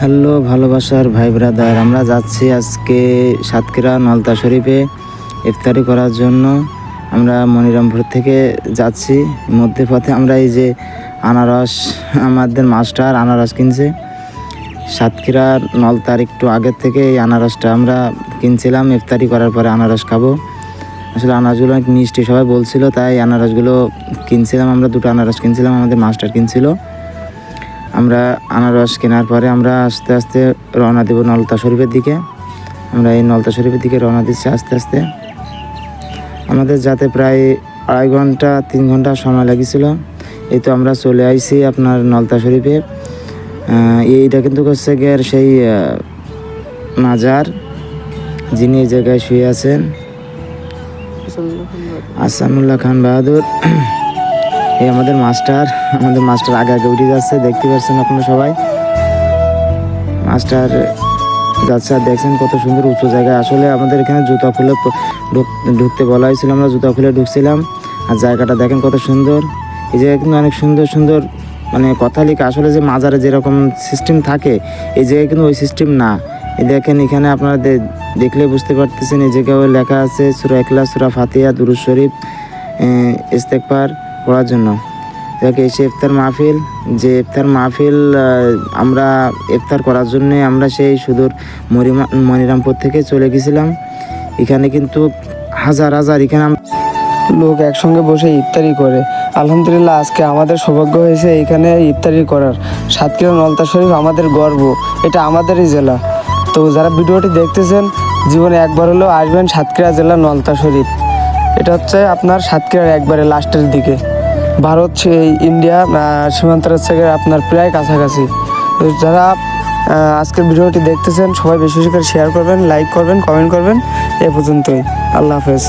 Hello, ভালোবাসার ভাই brother, আমরা যাচ্ছি আজকে সাতক্ষীরা নলতা শরীফে ইফতারি করার জন্য। আমরা মনিরামপুর থেকে যাচ্ছি। মধ্যে পথে আমরা এই যে আনারস, আমাদের মাস্টার আনারস কিনছে। সাতক্ষীরার নলতার একটু আগের থেকে এই আনারসটা আমরা কিনছিলাম, ইফতারি করার পরে আনারস খাব। আসলে আনারসগুলো মিষ্টি, সবাই বলছিল, তাই আনারসগুলো কিনছিলাম, আমরা দুটো আনারস কিনছিলাম, আমাদের মাস্টার কিনছিল। আমরা আনারস কেনার পরে আমরা আস্তে আস্তে রওনা দেব নলতা শরীফের দিকে। আমরা এই নলতা শরীফের দিকে রওনা দিচ্ছি আস্তে আস্তে। আমাদের যাতে প্রায় আড়াই ঘণ্টা তিন ঘণ্টা সময় লাগিয়েছিল। এই তো আমরা চলে আইছি আপনার নলতা শরীফে। এইটা কিন্তু হচ্ছে গিয়ে সেই মাজার যিনি এই জায়গায় শুয়ে আছেন। আসানুল্লাহ খান বাহাদুর। এই আমাদের মাস্টার আমাদের মাস্টার আগে আগে উঠে যাচ্ছে, দেখতে পাচ্ছেন আপনারা সবাই? মাস্টার যাচ্ছে, আর দেখছেন কত সুন্দর উঁচু জায়গায়। আসলে আমাদের এখানে জুতা খুলে ঢুকতে বলা হয়েছিল আমরা জুতা খুলে ঢুকছিলাম। আর জায়গাটা দেখেন কত সুন্দর। এই জায়গায় কিন্তু অনেক সুন্দর সুন্দর মানে কথা লিখে। আসলে যে মাজারে যেরকম সিস্টেম থাকে, এই জায়গায় কিন্তু ওই সিস্টেম না। দেখেন এখানে আপনারা দেখলে বুঝতে পারতেছেন, এই জায়গায় লেখা আছে, সুরা একলা সুরা ফাতিয়া দুরুজ শরীফ ইস্তেকবার। পড়ার জন্য। যাকে এসে ইফতার মাহফিল, যে ইফতার মাহফিল আমরা ইফতার করার জন্য আমরা সেই সুদূর মরিমা, মনিরামপুর থেকে চলে গেছিলাম। এখানে কিন্তু হাজার হাজার এখানে লোক একসঙ্গে বসে ইফতারি করে। আলহামদুলিল্লাহ, আজকে আমাদের সৌভাগ্য হয়েছে এখানে ইফতারি করার। সাতক্ষীরা নলতা শরীফ আমাদের গর্ব, এটা আমাদেরই জেলা। তো যারা ভিডিওটি দেখতেছেন, জীবনে একবার হলেও আসবেন সাতক্ষীরা জেলা নলতা শরীফ। এটা হচ্ছে আপনার সাতক্ষীরার একবারে লাস্টের দিকে। ভারত সেই ইন্ডিয়া সীমান্তের থেকে আপনার প্রায় কাছাকাছি। যারা আজকের ভিডিওটি দেখতেছেন, সবাই বেশি বেশি করে শেয়ার করবেন লাইক করবেন কমেন্ট করবেন। এ পর্যন্তই। আল্লাহ হাফেজ।